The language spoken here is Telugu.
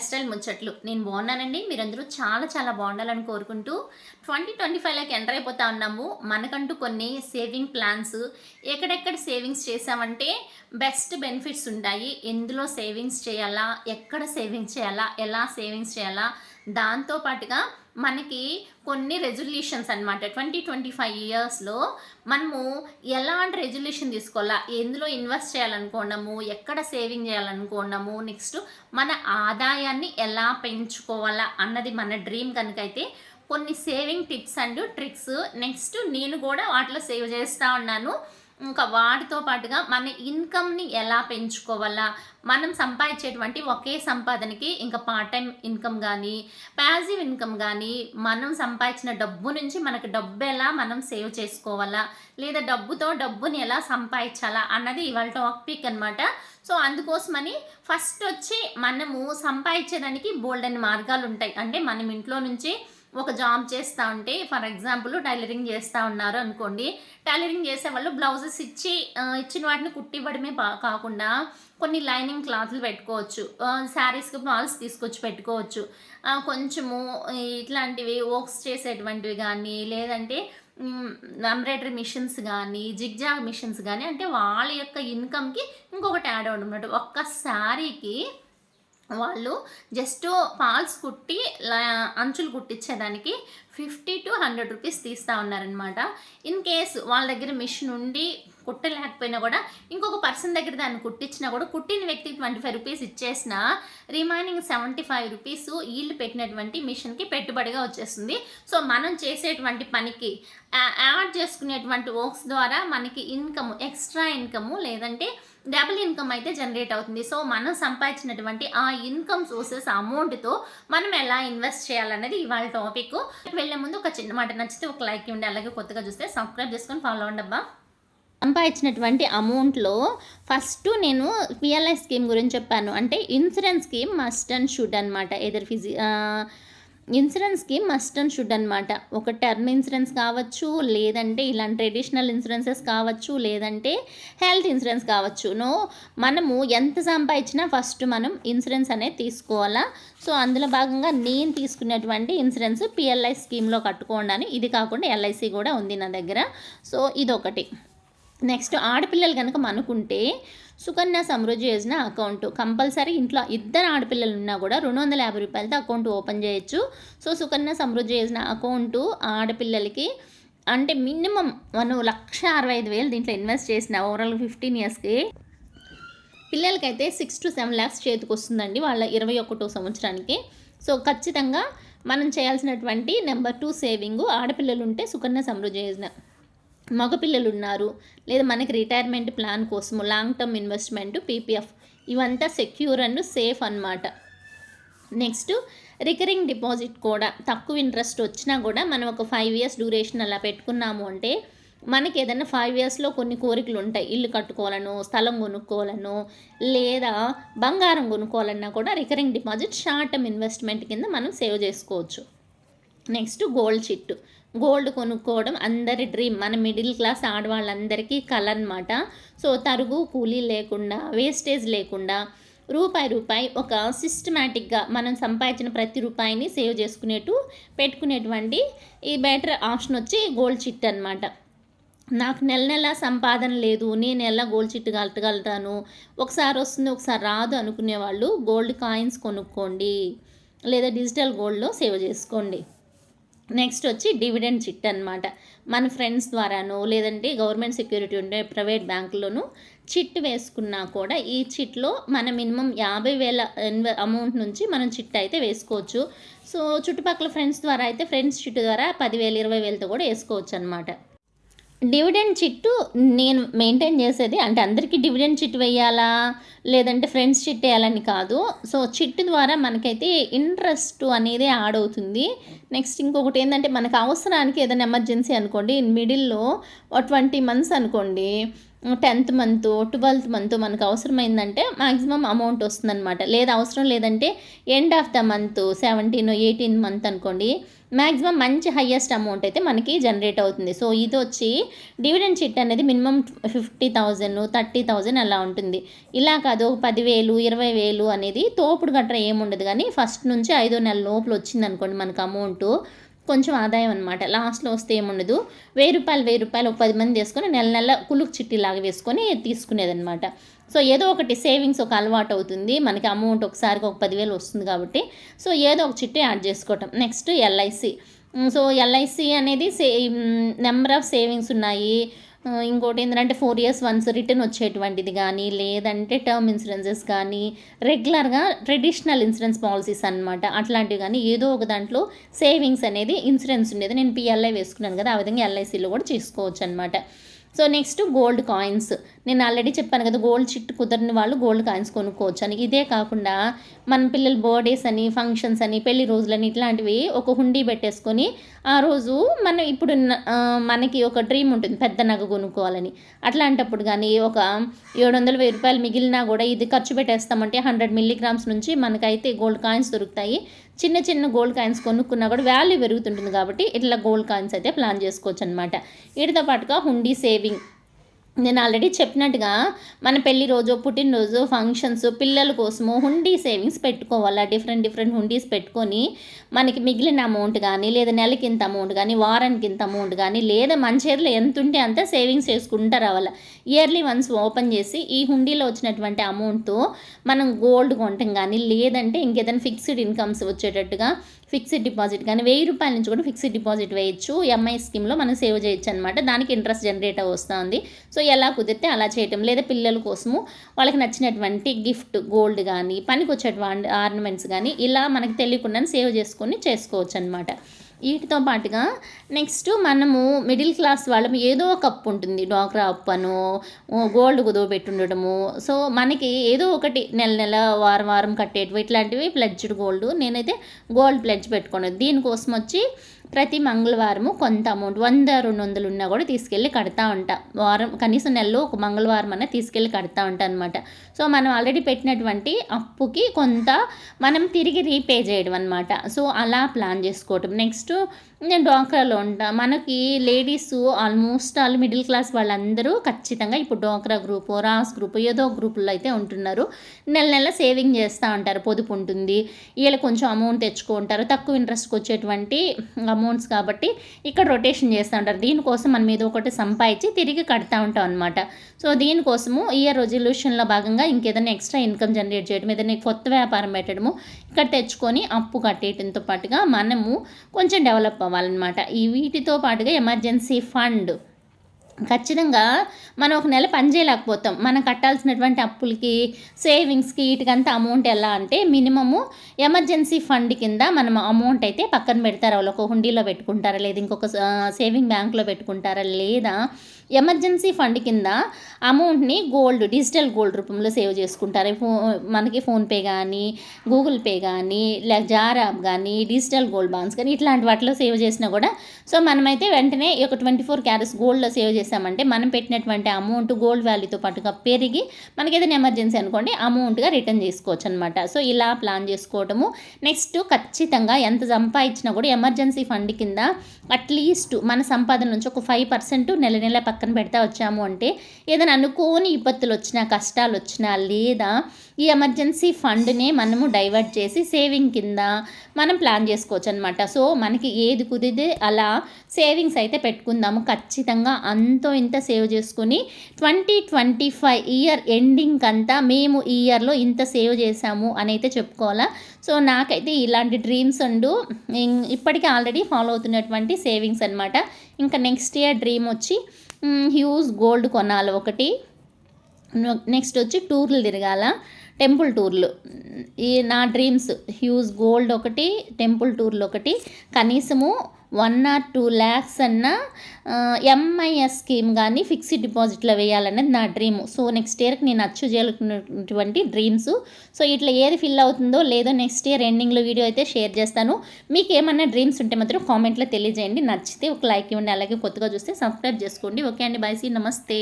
లైఫ్ స్టైల్ ముచ్చట్లు. నేను బాగున్నానండి. మీరందరూ చాలా చాలా బాగుండాలని కోరుకుంటూ ట్వంటీ ట్వంటీ ఫైవ్లోకి ఎంటర్ అయిపోతా ఉన్నాము. మనకంటూ కొన్ని సేవింగ్ ప్లాన్స్ ఎక్కడెక్కడ సేవింగ్స్ చేసామంటే బెస్ట్ బెనిఫిట్స్ ఉంటాయి. ఎందులో సేవింగ్స్ చేయాలా? ఎక్కడ సేవింగ్స్ చేయాలా? ఎలా సేవింగ్స్ చేయాలా? దాంతో పాటుగా మనకి కొన్ని రెజల్యూషన్స్ అనమాట ట్వంటీ ట్వంటీ ఫైవ్ ఇయర్స్లో మనము ఎలాంటి రెజల్యూషన్ తీసుకోవాలా? ఎందులో ఇన్వెస్ట్ చేయాలనుకున్నాము? ఎక్కడ సేవింగ్ చేయాలనుకున్నాము? నెక్స్ట్ మన ఆదాయాన్ని ఎలా పెంచుకోవాలా? అన్నది మన డ్రీమ్ కనుకైతే కొన్ని saving tips and tricks next నేను కూడా వాటిలో సేవ్ చేస్తూ ఉన్నాను. ఇంకా వాటితో పాటుగా మన ఇన్కమ్ని ఎలా పెంచుకోవాలా? మనం సంపాదించేటువంటి ఒకే సంపాదనకి ఇంకా పార్ట్ టైం ఇన్కమ్ కానీ ప్యాసివ్ ఇన్కమ్ కానీ మనం సంపాదించిన డబ్బు నుంచి మనకు డబ్బు ఎలా మనం సేవ్ చేసుకోవాలా? లేదా డబ్బుతో డబ్బుని ఎలా సంపాదించాలా? అన్నది ఇవాళ టాపిక్ అనమాట సో అందుకోసమని ఫస్ట్ వచ్చి మనము సంపాదించేదానికి బోల్డ్ మార్గాలు ఉంటాయి అంటే మనం ఇంట్లో నుంచి ఒక జాబ్ చేస్తూ ఉంటే ఫర్ ఎగ్జాంపుల్ టైలరింగ్ చేస్తూ ఉన్నారు అనుకోండి టైలరింగ్ చేసే వాళ్ళు బ్లౌజెస్ ఇచ్చి ఇచ్చిన వాటిని కుట్టివ్వడమే కాకుండా కొన్ని లైనింగ్ క్లాత్లు పెట్టుకోవచ్చు శారీస్కి ఫాల్స్ తీసుకొచ్చి పెట్టుకోవచ్చు. కొంచెము ఇట్లాంటివి వర్క్స్ చేసేటువంటివి కానీ లేదంటే ఎంబ్రాయిడరీ మిషన్స్ కానీ జిగ్జాగ్ మిషన్స్ కానీ అంటే వాళ్ళ యొక్క ఇన్కమ్కి ఇంకొకటి యాడ్ అవ్వడం అన్నట్టు ఒక్క శారీకి వాళ్ళు జస్ట్ ఫాల్స్ కుట్టి అంచులు కుట్టించేదానికి ఫిఫ్టీ టు హండ్రెడ్ రూపీస్ తీస్తూ ఉన్నారనమాట ఇన్ కేస్ వాళ్ళ దగ్గర మిషన్ ఉండి కుట్టలేకపోయినా కూడా ఇంకొక పర్సన్ దగ్గర దాన్ని కుట్టించినా కూడా కుట్టిన వ్యక్తికి ట్వంటీ ఫైవ్ రూపీస్ ఇచ్చేసిన రిమైనింగ్ సెవెంటీ ఫైవ్ రూపీస్ వీళ్ళు పెట్టినటువంటి మిషన్కి పెట్టుబడిగా వచ్చేస్తుంది. సో మనం చేసేటువంటి పనికి యాడ్ చేసుకునేటువంటి వర్క్స్ ద్వారా మనకి ఇన్కమ్ ఎక్స్ట్రా ఇన్కమ్ లేదంటే డబుల్ ఇన్కమ్ అయితే జనరేట్ అవుతుంది. సో మనం సంపాదించినటువంటి ఆ ఇన్కమ్ సోర్సెస్ అమౌంట్తో మనం ఎలా ఇన్వెస్ట్ చేయాలనేది ఇవాళ టాపిక్. వెళ్ళే ముందు ఒక చిన్న మాట నచ్చితే ఒక లైక్ ఇవ్వండి. అలాగే కొత్తగా చూస్తే సబ్స్క్రైబ్ చేసుకొని ఫాలో అవ్వండి అబ్బా సంపాదించినటువంటి అమౌంట్లో ఫస్ట్ నేను పిఎల్ఐ స్కీమ్ గురించి చెప్పాను. అంటే insurance scheme must and should అనమాట either Fiji insurance scheme must and should అనమాట ఒక టర్మ్ ఇన్సూరెన్స్ కావచ్చు లేదంటే ఇలాంటి ట్రెడిషనల్ ఇన్సూరెన్సెస్ కావచ్చు లేదంటే హెల్త్ ఇన్సూరెన్స్ కావచ్చు. నో మనము ఎంత సంపాదించినా ఫస్ట్ మనం ఇన్సూరెన్స్ అనేది తీసుకోవాలా. సో అందులో భాగంగా నేను తీసుకున్నటువంటి ఇన్సూరెన్స్ పిఎల్ఐ స్కీమ్లో కట్టుకోండాను ఇది కాకుండా ఎల్ఐసి కూడా ఉంది నా దగ్గర. సో ఇదొకటి. నెక్స్ట్ ఆడపిల్లలు కనుక అనుకుంటే సుకన్య సమృద్ధి యోజన అకౌంట్. కంపల్సరీ ఇంట్లో ఇద్దరు ఆడపిల్లలు ఉన్నా కూడా రెండు వందల యాభై రూపాయలతో అకౌంట్ ఓపెన్ చేయొచ్చు. సో సుకన్య సమృద్ధి యోజన అకౌంట్ ఆడపిల్లలకి అంటే మినిమం మనం లక్ష అరవై ఐదు వేలు దీంట్లో ఇన్వెస్ట్ చేసిన ఓవరాల్ ఫిఫ్టీన్ ఇయర్స్కి పిల్లలకైతే సిక్స్ టు సెవెన్ ల్యాక్స్ చేతికి వస్తుందండి వాళ్ళ ఇరవై ఒకటో సంవత్సరానికి. సో ఖచ్చితంగా మనం చేయాల్సినటువంటి నెంబర్ టూ సేవింగ్ ఆడపిల్లలు ఉంటే సుకన్య సమృద్ధి యోజన. మగపిల్లలు ఉన్నారు లేదా మనకి రిటైర్మెంట్ ప్లాన్ కోసము లాంగ్ టర్మ్ ఇన్వెస్ట్మెంట్ పీపీఎఫ్ ఇవంతా సెక్యూర్ అండ్ సేఫ్ అన్నమాట. నెక్స్ట్ రికరింగ్ డిపాజిట్ కూడా. తక్కువ ఇంట్రెస్ట్ వచ్చినా కూడా మనం ఒక ఫైవ్ ఇయర్స్ డ్యూరేషన్ అలా పెట్టుకున్నాము అంటే మనకి ఏదైనా ఫైవ్ ఇయర్స్లో కొన్ని కోరికలు ఉంటాయి ఇల్లు కట్టుకోవాలను స్థలం కొనుక్కోవాలను లేదా బంగారం కొనుక్కోవాలన్నా కూడా recurring deposit short term investment కింద మనం సేవ్ చేసుకోవచ్చు. నెక్స్ట్ గోల్డ్ చిట్టు గోల్డ్ కొనుక్కోవడం అందరి డ్రీమ్. మన మిడిల్ క్లాస్ ఆడవాళ్ళందరికీ కల అనమాట సో తరుగు కూలీ లేకుండా వేస్టేజ్ లేకుండా రూపాయి రూపాయి ఒక సిస్టమేటిక్గా మనం సంపాదించిన ప్రతి రూపాయిని సేవ్ చేసుకునేట్టు పెట్టుకునేటువంటి ఈ బెటర్ ఆప్షన్ వచ్చి గోల్డ్ చిట్ అనమాట నాకు నెల నెల సంపాదన లేదు. నేను ఎలా గోల్డ్ చిట్టు కలగలుగుతాను? ఒకసారి వస్తుంది ఒకసారి రాదు అనుకునే వాళ్ళు గోల్డ్ కాయిన్స్ కొనుక్కోండి. లేదా డిజిటల్ గోల్డ్లో సేవ్ చేసుకోండి. నెక్స్ట్ వచ్చి డివిడెండ్ చిట్ అనమాట మన ఫ్రెండ్స్ ద్వారానో లేదంటే గవర్నమెంట్ సెక్యూరిటీ ఉండే ప్రైవేట్ బ్యాంకులోనూ చిట్ వేసుకున్నా కూడా ఈ చిట్లో మన మినిమం యాభై వేల అమౌంట్ నుంచి మనం చిట్ అయితే వేసుకోవచ్చు. సో చుట్టుపక్కల ఫ్రెండ్స్ ద్వారా అయితే ఫ్రెండ్స్ చిట్ ద్వారా పదివేలు ఇరవై వేలతో కూడా వేసుకోవచ్చు అనమాట డివిడెండ్ చిట్టు నేను మెయింటైన్ చేసేది అంటే అందరికీ డివిడెండ్ చిట్ వేయాలా? లేదంటే ఫ్రెండ్స్ చిట్ వేయాలని కాదు. సో చిట్ ద్వారా మనకైతే ఇంట్రెస్ట్ అనేది యాడ్ అవుతుంది. నెక్స్ట్ ఇంకొకటి ఏంటంటే మనకు అవసరానికి ఏదైనా ఎమర్జెన్సీ అనుకోండి మిడిల్లో ట్వంటీ మంత్స్ అనుకోండి టెన్త్ మంత్ ట్వెల్త్ మంత్ మనకు అవసరమైందంటే మాక్సిమం అమౌంట్ వస్తుందన్నమాట. లేదా అవసరం లేదంటే end of the month seventeen eighteen month అనుకోండి మ్యాక్సిమం మంచి హయ్యెస్ట్ అమౌంట్ అయితే మనకి జనరేట్ అవుతుంది. సో ఇది వచ్చి డివిడెండ్ చిట్ అనేది minimum fifty thousand thirty thousand అలా ఉంటుంది. ఇలా అది ఒక పదివేలు ఇరవై వేలు అనేది తోపుడు గట్ర ఏముండదు. కానీ ఫస్ట్ నుంచి ఐదో నెల లోపల వచ్చింది అనుకోండి మనకు అమౌంట్ కొంచెం ఆదాయం అనమాట లాస్ట్లో వస్తే ఏముండదు. వెయ్యి రూపాయలు వెయ్యి రూపాయలు ఒక పది మంది వేసుకొని నెల నెల కులుకు చిట్టిలాగా వేసుకొని తీసుకునేదన్నమాట. సో ఏదో ఒకటి సేవింగ్స్ ఒక అలవాటు అవుతుంది. మనకి అమౌంట్ ఒకసారికి ఒక పదివేలు వస్తుంది కాబట్టి. సో ఏదో ఒక చిట్టి యాడ్ చేసుకోవటం. Next LIC. సో ఎల్ఐసి అనేది సే నెంబర్ ఆఫ్ సేవింగ్స్ ఉన్నాయి. ఇంకోటి ఏంటంటే ఫోర్ ఇయర్స్ వన్స్ రిటర్న్ వచ్చేటువంటిది కానీ లేదంటే టర్మ్ ఇన్సూరెన్సెస్ కానీ రెగ్యులర్గా ట్రెడిషనల్ ఇన్సూరెన్స్ పాలసీస్ అనమాట అట్లాంటివి కానీ ఏదో ఒక దాంట్లో సేవింగ్స్ అనేది ఇన్సూరెన్స్ ఉండేది. నేను పిఎల్ఐ వేసుకున్నాను కదా ఆ విధంగా ఎల్ఐసిలో కూడా చేసుకోవచ్చు అనమాట సో నెక్స్ట్ గోల్డ్ కాయిన్స్. నేను ఆల్రెడీ చెప్పాను కదా గోల్డ్ చిట్ కుదరని వాళ్ళు గోల్డ్ కాయిన్స్ కొనుక్కోవచ్చు అని. ఇదే కాకుండా మన పిల్లల బర్త్డేస్ అని ఫంక్షన్స్ అని పెళ్ళి రోజులని ఇట్లాంటివి ఒక హుండీ పెట్టేసుకొని ఆ రోజు మనం ఇప్పుడు మనకి ఒక డ్రీమ్ ఉంటుంది పెద్ద నగ కొనుక్కోవాలని. అట్లాంటప్పుడు కానీ ఒక ఏడు వందల వెయ్యి రూపాయలు మిగిలినా కూడా ఇది ఖర్చు పెట్టేస్తామంటే హండ్రెడ్ మిల్లీగ్రామ్స్ నుంచి మనకైతే గోల్డ్ కాయిన్స్ దొరుకుతాయి. చిన్న చిన్న గోల్డ్ కాయిన్స్ కొనుక్కున్నా కూడా వాల్యూ పెరుగుతుంటుంది కాబట్టి ఇట్లా గోల్డ్ కాయిన్స్ అయితే ప్లాన్ చేసుకోవచ్చు అనమాట వీటితో పాటుగా హుండీ సేవింగ్ నేను ఆల్రెడీ చెప్పినట్టుగా మన పెళ్ళి రోజు పుట్టినరోజు ఫంక్షన్స్ పిల్లల కోసము హుండీ సేవింగ్స్ పెట్టుకోవాలా? డిఫరెంట్ డిఫరెంట్ హుండీస్ పెట్టుకొని మనకి మిగిలిన అమౌంట్ కానీ లేదా నెలకి ఇంత అమౌంట్ కానీ వారానికి ఇంత అమౌంట్ కానీ లేదా మన చేతిలో ఎంత ఉంటే అంత సేవింగ్స్ చేసుకుంటూ రావాలి? ఇయర్లీ వన్స్ ఓపెన్ చేసి ఈ హుండీలో వచ్చినటువంటి అమౌంట్తో మనం గోల్డ్ కొనటం కానీ లేదంటే ఇంకేదైనా ఫిక్స్డ్ ఇన్కమ్స్ వచ్చేటట్టుగా ఫిక్స్డ్ డిపాజిట్ కానీ వెయ్యి రూపాయల నుంచి కూడా ఫిక్స్డ్ డిపాజిట్ వేయచ్చు. ఎంఐ స్కీమ్లో మనం సేవ్ చేయొచ్చు అనమాట దానికి ఇంట్రెస్ట్ జనరేట్ వస్తుంది. సో ఎలా కుదిరితే అలా చేయటం. లేదా పిల్లల కోసము వాళ్ళకి నచ్చినటువంటి గిఫ్ట్ గోల్డ్ కానీ పనికి వచ్చేటువంటి ఆర్నమెంట్స్ కానీ ఇలా మనకి తెలియకుండా సేవ్ చేసుకొని చేసుకోవచ్చు అనమాట వీటితో పాటుగా నెక్స్ట్ మనము మిడిల్ క్లాస్ వాళ్ళము ఏదో ఒక అప్పు ఉంటుంది. డ్వాక్రా అప్పు అను గోల్డ్ కుదువ పెట్టుండటము సో మనకి ఏదో ఒకటి నెల నెల వారం వారం కట్టేటివి ఇట్లాంటివి ప్లెడ్జ్డ్ గోల్డ్. నేనైతే గోల్డ్ ప్లెడ్జ్ పెట్టుకున్నాను దీనికోసం వచ్చి ప్రతి మంగళవారము కొంత అమౌంట్ వంద రెండు వందలు ఉన్నా కూడా తీసుకెళ్ళి కడతా ఉంటా. వారం కనీసం నెలలో ఒక మంగళవారం అన్న తీసుకెళ్ళి కడతా ఉంటా అనమాట సో మనం ఆల్రెడీ పెట్టినటువంటి అప్పుకి కొంత మనం తిరిగి రీపే చేయడం అనమాట సో అలా ప్లాన్ చేసుకోవటం. నెక్స్ట్ నేను డ్వాక్రాలో ఉంటా. మనకి ladies almost all middle class వాళ్ళందరూ ఖచ్చితంగా ఇప్పుడు డ్వాక్రా గ్రూప్ రాస్ గ్రూప్ ఏదో గ్రూపుల్లో అయితే ఉంటున్నారు. నెల నెల సేవింగ్ చేస్తూ ఉంటారు. పొదుపు ఉంటుంది. వీళ్ళు కొంచెం అమౌంట్ తెచ్చుకుంటారు. తక్కువ ఇంట్రెస్ట్కి వచ్చేటువంటి అమౌంట్స్ కాబట్టి ఇక్కడ రొటేషన్ చేస్తూ ఉంటారు. దీనికోసం మనం ఏదో ఒకటి సంపాదించి తిరిగి కడతా ఉంటాం అనమాట సో దీనికోసము ఇయర్ రెజల్యూషన్లో భాగంగా ఇంకేదైనా ఎక్స్ట్రా ఇన్కమ్ జనరేట్ చేయడం ఏదైనా కొత్త వ్యాపారం పెట్టడము ఇక్కడ తెచ్చుకొని అప్పు కట్టేయడంతో పాటుగా మనము కొంచెం డెవలప్ అవ్వాలన్నమాట. ఈ వీటితో పాటుగా ఎమర్జెన్సీ ఫండ్ ఖచ్చితంగా మనం ఒక నెల పని చేయలేకపోతాం. మనం కట్టాల్సినటువంటి అప్పులకి సేవింగ్స్కి వీటికంతా అమౌంట్ ఎలా అంటే మినిమము ఎమర్జెన్సీ ఫండ్ కింద మనం అమౌంట్ అయితే పక్కన పెడతారు. వాళ్ళు ఒక హుండీలో పెట్టుకుంటారా? లేదా ఇంకొక సేవింగ్ బ్యాంక్లో పెట్టుకుంటారా? లేదా ఎమర్జెన్సీ ఫండ్ కింద అమౌంట్ని గోల్డ్ డిజిటల్ గోల్డ్ రూపంలో సేవ్ చేసుకుంటారు. ఫో మనకి ఫోన్పే కానీ గూగుల్ పే కానీ లేక జార్ యాప్ కానీ డిజిటల్ గోల్డ్ బాండ్స్ కానీ ఇట్లాంటి వాటిలో సేవ్ చేసినా కూడా సో మనమైతే వెంటనే ఈ ఒక ట్వంటీ ఫోర్ క్యారెట్స్ గోల్డ్లో సేవ్ చేసామంటే మనం పెట్టినటువంటి అమౌంట్ గోల్డ్ వాల్యూతో పాటుగా పెరిగి మనకి ఏదైనా ఎమర్జెన్సీ అనుకోండి అమౌంట్గా రిటర్న్ చేసుకోవచ్చు అనమాట సో ఇలా ప్లాన్ చేసుకోవటము. నెక్స్ట్ ఖచ్చితంగా ఎంత సంపాదించినా కూడా ఎమర్జెన్సీ ఫండ్ కింద అట్లీస్ట్ మన సంపాదన నుంచి ఒక ఫైవ్ పర్సెంట్ నెల నెల పక్కన పెడతా వచ్చాము అంటే ఏదైనా అనుకోని విపత్తులు వచ్చినా కష్టాలు వచ్చినా లేదా ఈ ఎమర్జెన్సీ ఫండ్నే మనము డైవర్ట్ చేసి సేవింగ్ కింద మనం ప్లాన్ చేసుకోవచ్చు అనమాట సో మనకి ఏది కుదిరితే అలా సేవింగ్స్ అయితే పెట్టుకుందాము. ఖచ్చితంగా అంతో ఇంత సేవ్ చేసుకుని twenty twenty five year ending అంతా మేము ఈ ఇయర్లో ఇంత సేవ్ చేసాము అని అయితే చెప్పుకోవాలా. సో నాకైతే ఇలాంటి డ్రీమ్స్ ఉండు ఇప్పటికీ ఆల్రెడీ ఫాలో అవుతున్నటువంటి సేవింగ్స్ అనమాట ఇంకా నెక్స్ట్ ఇయర్ డ్రీమ్ వచ్చి హ్యూజ్ గోల్డ్ కొనాలి ఒకటి. నెక్స్ట్ వచ్చి టూర్లు తిరగాల. టెంపుల్ టూర్లు. ఈ నా డ్రీమ్స్ హ్యూజ్ గోల్డ్ ఒకటి టెంపుల్ టూర్లు ఒకటి. కనీసము వన్ ఆర్ టూ ల్యాక్స్ అన్న ఎంఐఎస్ స్కీమ్ కానీ ఫిక్స్డ్ డిపాజిట్లో వేయాలనేది నా డ్రీమ్ సో నెక్స్ట్ ఇయర్కి నేను అచ్చు చేయాలనుకున్నటువంటి డ్రీమ్స్ సో ఇట్లా ఏది ఫిల్ అవుతుందో లేదో నెక్స్ట్ ఇయర్ ఎండింగ్లో వీడియో అయితే షేర్ చేస్తాను. మీకు ఏమన్నా డ్రీమ్స్ ఉంటే మాత్రం కామెంట్లో తెలియజేయండి. నచ్చితే ఒక లైక్ ఇవ్వండి. అలాగే కొత్తగా చూస్తే సబ్స్క్రైబ్ చేసుకోండి. ఓకే అండి. బాయ్ సీ నమస్తే